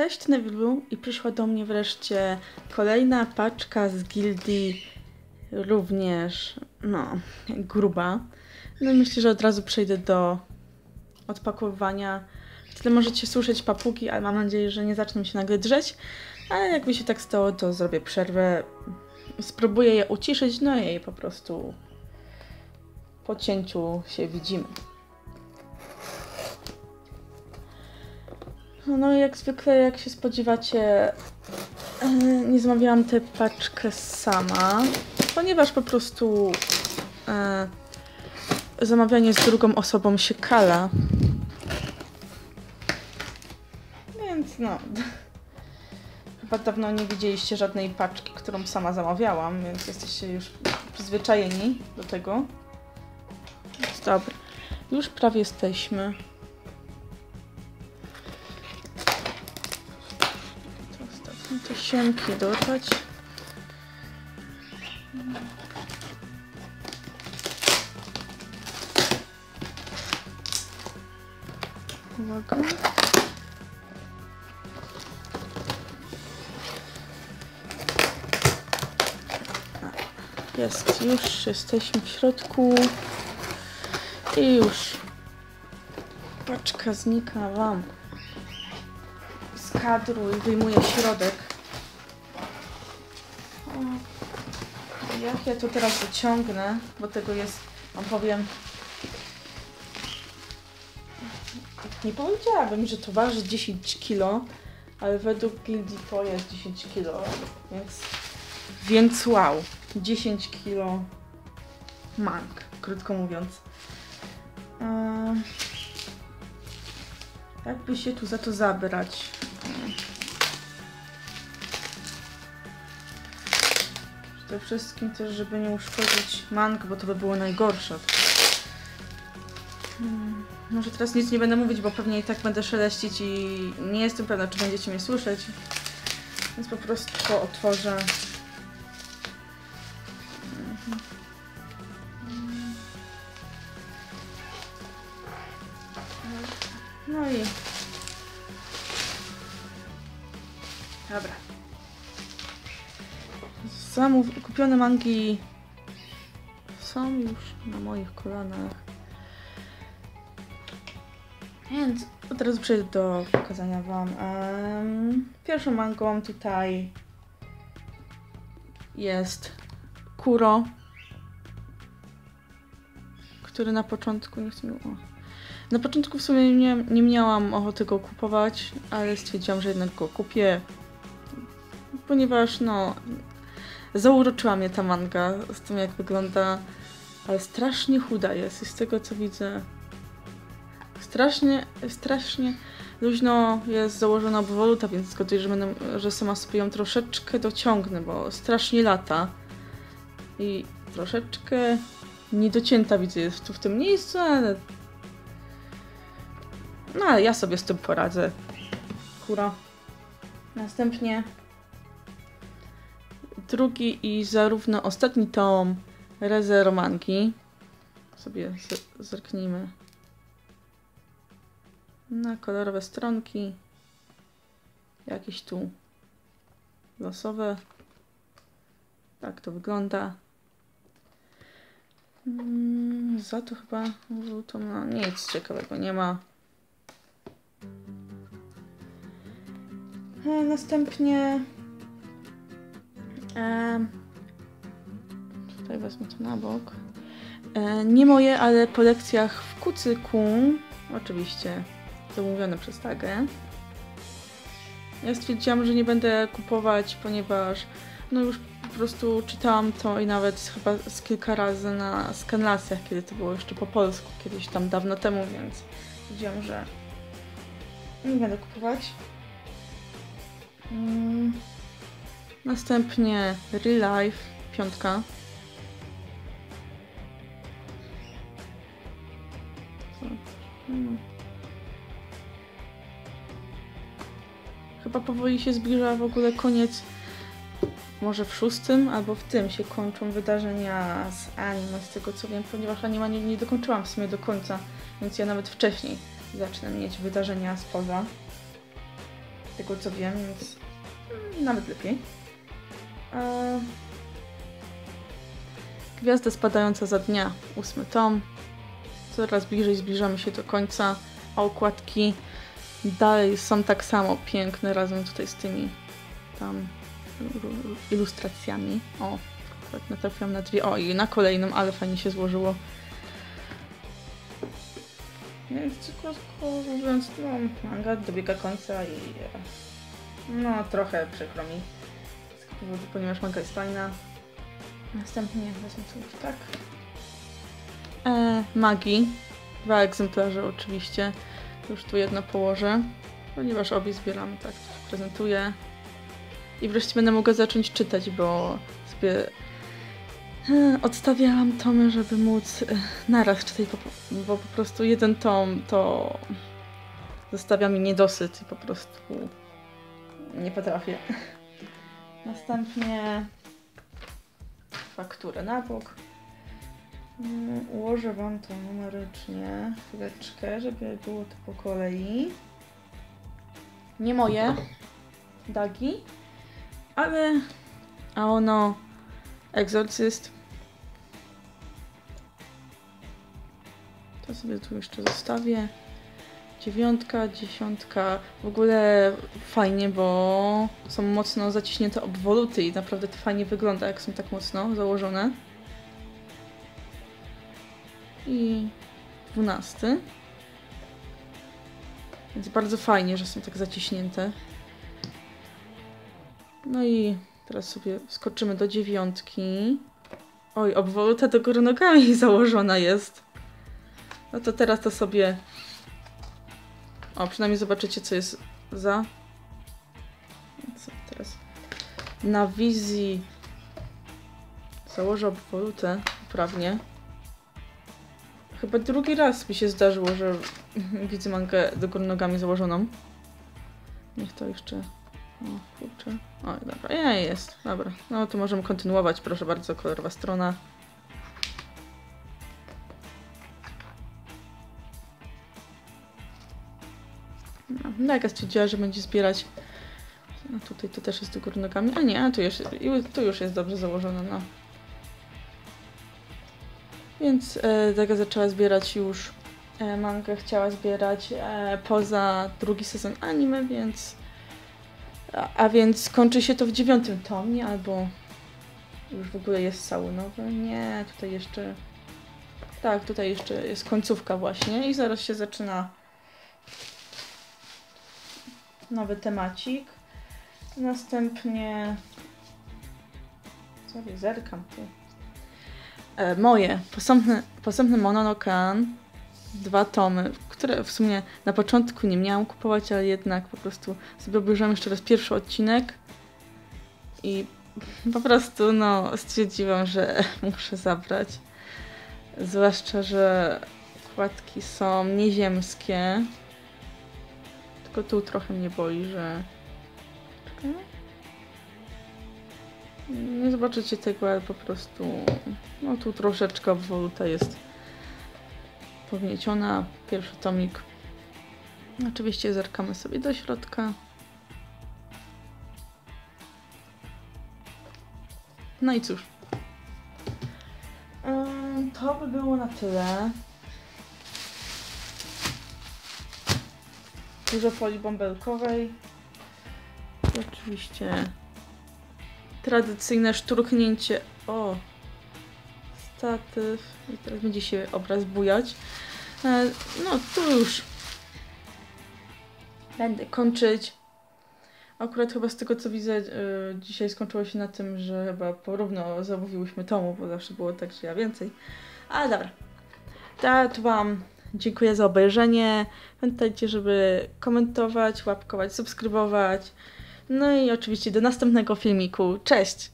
Cześć Nevilu i przyszła do mnie wreszcie kolejna paczka z gildii również, no, gruba. No myślę, że od razu przejdę do odpakowywania. Tyle możecie słyszeć papugi, ale mam nadzieję, że nie zaczną się nagle drzeć. Ale jakby się tak stało, to zrobię przerwę. Spróbuję je uciszyć, no i po prostu po cięciu się widzimy. No jak zwykle, jak się spodziewacie, e, nie zamawiałam tę paczkę sama, ponieważ po prostu e, zamawianie z drugą osobą się kala. Więc no. Chyba dawno nie widzieliście żadnej paczki, którą sama zamawiałam, więc jesteście już przyzwyczajeni do tego. Więc dobra. Już prawie jesteśmy. Te siemki dorwać. Uwaga. Jest, już jesteśmy w środku. I już paczka znika Wam z kadru i wyjmuję środek. Jak ja to teraz wyciągnę, bo tego jest, wam powiem, nie powiedziałabym, że to waży 10 kg, ale według gildii to jest 10 kg, więc, więc wow, 10 kg mank, krótko mówiąc. Eee, jak by się tu za to zabrać? Przede wszystkim też, żeby nie uszkodzić mank, bo to by było najgorsze. Hmm, Może teraz nic nie będę mówić, bo pewnie i tak będę szeleścić i nie jestem pewna, czy będziecie mnie słyszeć. Więc po prostu otworzę. Mhm. No i... Dobra. Zamów... Kupione mangi są już na moich kolanach. Więc od razu przejdę do pokazania Wam. Em, pierwszą mangą tutaj jest Kuro, który na początku nie chcę mi... Na początku w sumie nie, nie miałam ochoty go kupować, ale stwierdziłam, że jednak go kupię, ponieważ no zauroczyła mnie ta manga z tym jak wygląda, ale strasznie chuda jest z tego co widzę strasznie, strasznie luźno jest założona obwoluta, więc zgaduję, że, będę, że sama sobie ją troszeczkę dociągnę, bo strasznie lata i troszeczkę niedocięta widzę jest tu w tym miejscu, ale no ale ja sobie z tym poradzę. Kura. Następnie drugi i zarówno ostatni tom Reze Romanki. Sobie zerknijmy na kolorowe stronki. Jakieś tu losowe. Tak to wygląda. Mm, za to chyba żółtą, no nic ciekawego nie ma. E, Następnie e, tutaj wezmę to na bok. E, nie moje, ale po lekcjach w kucyku, oczywiście zamówione przez Tagę. Ja stwierdziłam, że nie będę kupować, ponieważ no już po prostu czytałam to i nawet chyba z kilka razy na skanlasjach, kiedy to było jeszcze po polsku, kiedyś tam dawno temu, więc stwierdziłam, że nie będę kupować. Mm. Następnie Real Life, piątka. Hmm. Chyba powoli się zbliża w ogóle koniec. Może w szóstym albo w tym się kończą wydarzenia z anime, z tego co wiem, ponieważ anime nie, nie dokończyłam w sumie do końca, więc ja nawet wcześniej zacznę mieć wydarzenia spoza. tego co wiem, więc nawet lepiej. E, Gwiazda spadająca za dnia, ósmy tom. Coraz bliżej zbliżamy się do końca, a okładki dalej są tak samo piękne razem tutaj z tymi tam ilustracjami. O, akurat natrafiłam na dwie. O, i na kolejną, ale fajnie się złożyło. Więc krótko mówiąc, no, manga dobiega końca i no trochę przykro mi powodu, ponieważ manga jest fajna. Następnie wezmę sobie tak. E, magii. Dwa egzemplarze oczywiście. Już tu jedno położę, ponieważ obie zbieramy, tak, to się prezentuje. I wreszcie będę mogła zacząć czytać, bo sobie e, odstawiałam tomy, żeby móc e, naraz czytać, bo po prostu jeden tom to zostawia mi niedosyt i po prostu nie potrafię. Następnie fakturę na bok. Mm, Ułożę Wam to numerycznie, chwileczkę, żeby było to po kolei. Nie moje dagi, ale a ono egzorcyst. To sobie tu jeszcze zostawię. Dziewiątka, dziesiątka. W ogóle fajnie, bo są mocno zaciśnięte obwoluty i naprawdę to fajnie wygląda, jak są tak mocno założone. I dwunasty. Więc bardzo fajnie, że są tak zaciśnięte. No i teraz sobie skoczymy do dziewiątki. Oj, obwoluta do góry nogami założona jest. No to teraz to sobie o, przynajmniej zobaczycie, co jest za. Co teraz? Na wizji założę obwolutę poprawnie. Chyba drugi raz mi się zdarzyło, że widzę mangę do góry nogami założoną. Niech to jeszcze... O, kurczę. O, dobra, nie, jest. Dobra, no to możemy kontynuować. Proszę bardzo, kolorowa strona. No, Naga stwierdziła, że będzie zbierać. No tutaj to też jest do góry nogami. A nie, tu już, tu już jest dobrze założone, no. Więc e, Daga zaczęła zbierać już e, mangę, chciała zbierać e, poza drugi sezon anime, więc... A, a więc kończy się to w dziewiątym tomie, albo już w ogóle jest cały nowy. Nie, tutaj jeszcze... Tak, tutaj jeszcze jest końcówka właśnie i zaraz się zaczyna nowy temacik. Następnie... Sobie zerkam tu. E, moje. Posępny, posępny Mononokan. Dwa tomy, które w sumie na początku nie miałam kupować, ale jednak po prostu sobie obejrzałam jeszcze raz pierwszy odcinek i po prostu no stwierdziłam, że muszę zabrać. Zwłaszcza, że kładki są nieziemskie. Tylko tu trochę mnie boi, że... Czekaj. Nie zobaczycie tego, ale po prostu... No tu troszeczkę obwoluta jest pognieciona. Pierwszy tomik. Oczywiście zerkamy sobie do środka. No i cóż. To by było na tyle. Dużo folii bąbelkowej. I oczywiście tradycyjne szturchnięcie. O! Statyw. I teraz będzie się obraz bujać. E, No, tu już będę kończyć. Akurat chyba z tego co widzę, e, dzisiaj skończyło się na tym, że chyba porówno zamówiłyśmy tomu, bo zawsze było tak, że ja więcej. Ale dobra. Wam dziękuję za obejrzenie. Pamiętajcie, żeby komentować, łapkować, subskrybować. No i oczywiście do następnego filmiku. Cześć!